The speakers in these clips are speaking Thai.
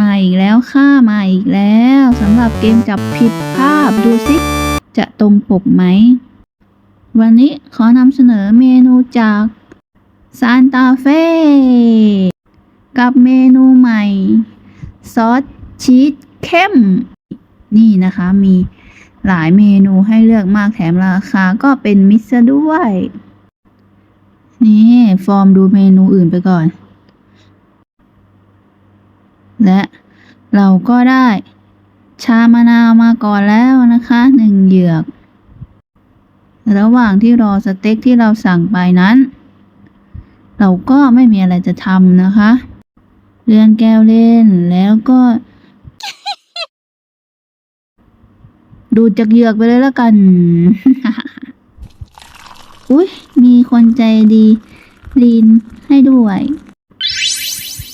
มาอีกแล้วค่ะมาอีกแล้วสำหรับเกมจับผิดภาพดูสิจะตรงปกไหม วันนี้ขอนำเสนอเมนูจากซานตาเฟ่กับเมนูใหม่ ซอสชีสเข้ม นี่นะคะมีหลายเมนูให้เลือกมากแถมราคาก็เป็นมิตรซะด้วย นี่ ฟอร์มดูเมนูอื่นไปก่อน และเราก็ได้ชามะนาวมาก่อนแล้วนะคะหนึ่งเหยือก ระหว่างที่รอสเต็กที่เราสั่งไปนั้น เราก็ไม่มีอะไรจะทำนะคะเลื่อนแก้วเล่นแล้วก็ ดูดจากเหยือกไปเลยแล้วกัน อุ๊ยมีคนใจดีลีนให้ด้วย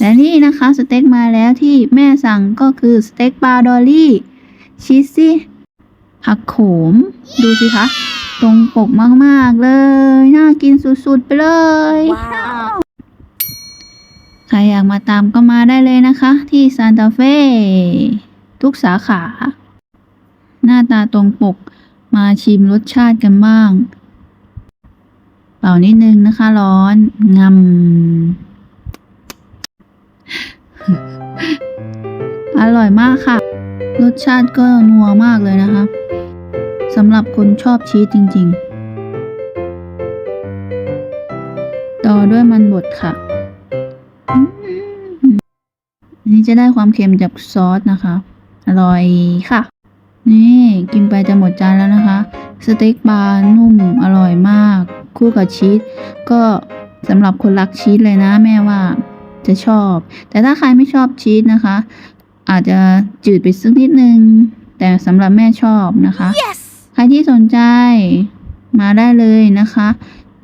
และนี่นะคะสเต็กมาแล้วที่แม่สั่งก็คือสเต็กปลาดอลลี่ชีสซี่ผักโขม ดูสิคะ ตรงปกมากๆเลย น่ากินสุดๆไปเลยว้าวใครอยากมาตามก็มาได้เลยนะคะ ที่ซานตาเฟ่ทุกสาขา หน้าตาตรงปกมาชิมรสชาติกันบ้าง เป่านิดนึงนะคะร้อนงำ อร่อยมากค่ะ รสชาติก็นัวมากเลยนะคะสำหรับคนชอบชีสจริง ๆ ต่อด้วยมันบดค่ะนนี้จะได้ความเค็มจากซอสนะคะ อร่อยค่ะ นี่กินไปจะหมดจานแล้วนะคะ สเต็กปลานุ่มอร่อยมาก คู่กับชีสก็สำหรับคนรักชีสเลยนะแม่ว่า จะชอบ แต่ถ้าใครไม่ชอบชีสนะคะ อาจจะจืดไปสักนิดนึง แต่สำหรับแม่ชอบนะคะ yes ใครที่สนใจมาได้เลยนะคะ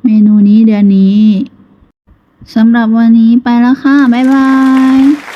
เมนูนี้เดือนนี้สำหรับวันนี้ไปแล้วค่ะ บ๊ายบาย